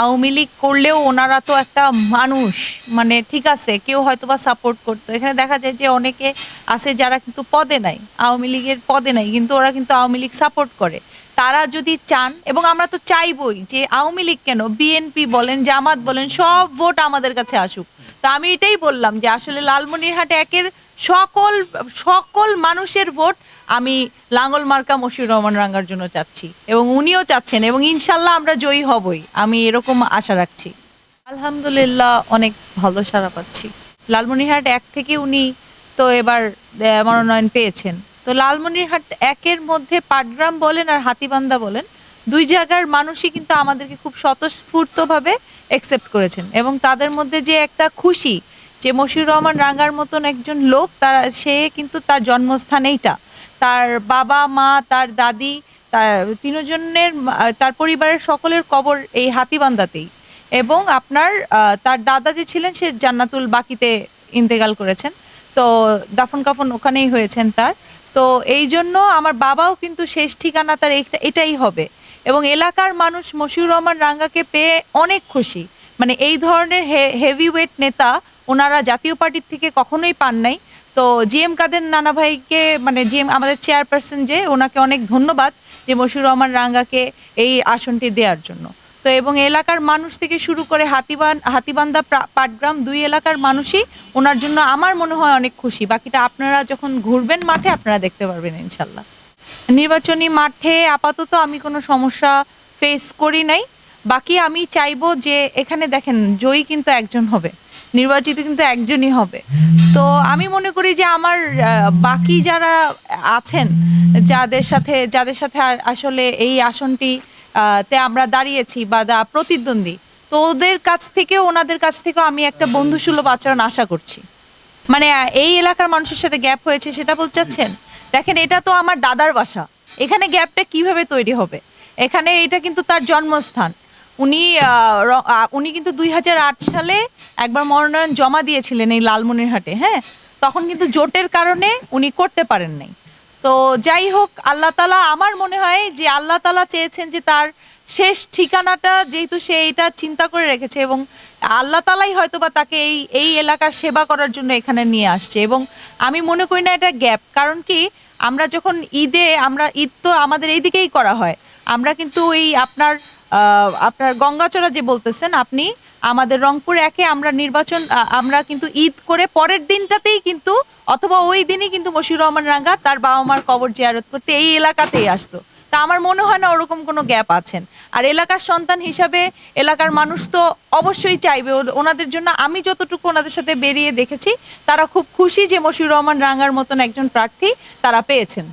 আওয়ামী লীগ করলেও ওনারা তো একটা মানুষ। মানে ঠিক আছে, কেউ হয়তো বা সাপোর্ট করতো। এখানে দেখা যায় যে অনেকে আছে যারা কিন্তু পদে নাই, আওয়ামী লীগের পদে নাই, কিন্তু ওরা কিন্তু আওয়ামী লীগ সাপোর্ট করে। তারা যদি চান, এবং আমরা তো চাইবই যে আওয়ামী লীগ কেন? বিএনপি বলেন, জামাত বলেন, সব ভোট আমাদের কাছে আসুক। তো আমি এটাই বললাম যে আসলে লালমনিরহাটে একের সকল সকল মানুষের ভোট আমি লাঙ্গল মার্কা মশিউর রহমান রাঙ্গার জন্য চাচ্ছি এবং উনিও চাচ্ছেন এবং ইনশাল্লাহ আমরা জয়ী হবই। আমি এরকম আশা রাখছি। আলহামদুলিল্লাহ অনেক ভালো সাড়া পাচ্ছি। লালমনিরহাট এক থেকে উনি তো এবার মনোনয়ন পেয়েছেন। তো লালমনিরহাট একের মধ্যে পাটগ্রাম বলেন আর হাতিবান্ধা বলেন, দুই জায়গার মানুষই কিন্তু আমাদেরকে খুব স্বতঃস্ফূর্তভাবে অ্যাকসেপ্ট করেছেন এবং তাদের মধ্যে যে একটা খুশি যে মশিউর রহমান রাঙ্গার মতন একজন লোক, তার, সে কিন্তু তার জন্মস্থান এইটা। তার বাবা, মা, তার দাদি তিনজনের, তার পরিবারের সকলের কবর এই হাতিবান্দাতেই। এবং আপনার তার দাদা যে ছিলেন, সে জান্নাতুল বাকিতে ইন্তেকাল করেছেন। তো দাফন কাফন ওখানেই হয়েছেন তার। তো এই জন্য আমার বাবাও কিন্তু শেষ ঠিকানা তার এটাই হবে। এবং এলাকার মানুষ মশিউর রহমান রাঙ্গাকে পেয়ে অনেক খুশি। মানে এই ধরনের হেভি ওয়েট নেতা ওনারা জাতীয় পার্টির থেকে কখনোই পান নাই। তো জি এম কাদের নানা ভাইকে মানে জি এম আমাদের চেয়ারপারসন যে, ওনাকে অনেক ধন্যবাদ যে মশিউর রহমান রাঙ্গাকে এই আসনটি দেওয়ার জন্য। তো এবং এলাকার মানুষ থেকে শুরু করে হাতিবান, হাতিবান্ধা প্রা- পাটগ্রাম দুই এলাকার মানুষই ওনার জন্য আমার মনে হয় অনেক খুশি। বাকিটা আপনারা যখন ঘুরবেন মাঠে, আপনারা দেখতে পারবেন ইনশাল্লাহ। নির্বাচনী মাঠে আপাতত আমি কোনো সমস্যা ফেস করি নাই। বাকি আমি চাইব যে এখানে দেখেন জয়ী কিন্তু একজন হবে, নির্বাচিত কিন্তু একজনই হবে। তো আমি মনে করি যে আমার বাকি যারা আছেন, যাদের সাথে যাদের সাথে আসলে এই আসনটি তে আমরা দাঁড়িয়েছি বা প্রতিদ্বন্দ্বী, তো ওদের কাছ থেকে, ওনাদের কাছ থেকেও আমি একটা বন্ধুসুলভ আচরণ আশা করছি। মানে এই এলাকার মানুষের সাথে গ্যাপ হয়েছে সেটা বলতে চাচ্ছেন? দেখেন, এটা তো আমার দাদার বাসা। এখানে গ্যাপটা কীভাবে তৈরি হবে? এখানে এটা কিন্তু তার জন্মস্থান। উনি উনি কিন্তু দুই হাজার আট সালে একবার মনোনয়ন জমা দিয়েছিলেন এই লালমনিরহাটে হ্যাঁ? তখন কিন্তু জোটের কারণে উনি করতে পারেন নাই। তো যাই হোক, আল্লাহ তালা আমার মনে হয় যে আল্লাহ তালা চেয়েছেন যে তার শেষ ঠিকানাটা যেহেতু সে এটা চিন্তা করে রেখেছে এবং আল্লাহ তালাই হয়তো বা তাকে এই এই এলাকার সেবা করার জন্য এখানে নিয়ে আসছে এবং আমি মনে করি না এটা গ্যাপ। কারণ কি? আমরা যখন ঈদে, আমরা ঈদ তো আমাদের এইদিকেই করা হয়। আমরা কিন্তু এই আপনার আপনার গঙ্গাচড়া যে বলতেছেন, আপনি আমাদের রংপুর একে আমরা নির্বাচন আমরা কিন্তু ঈদ করে পরের দিনটাতেই কিন্তু, অথবা ওই দিনই কিন্তু মশিউর রহমান রাঙ্গা তার বাবা মার কবর জিয়ারত করতে এই এলাকাতেই আসতো। তা আমার মনে হয় না ওরকম কোনো গ্যাপ আছেন। আর এলাকার সন্তান হিসাবে এলাকার মানুষ তো অবশ্যই চাইবে। ওনাদের জন্য আমি যতটুকু ওনাদের সাথে বেরিয়ে দেখেছি, তারা খুব খুশি যে মশিউর রহমান রাঙ্গার মতন একজন প্রার্থী তারা পেয়েছেন।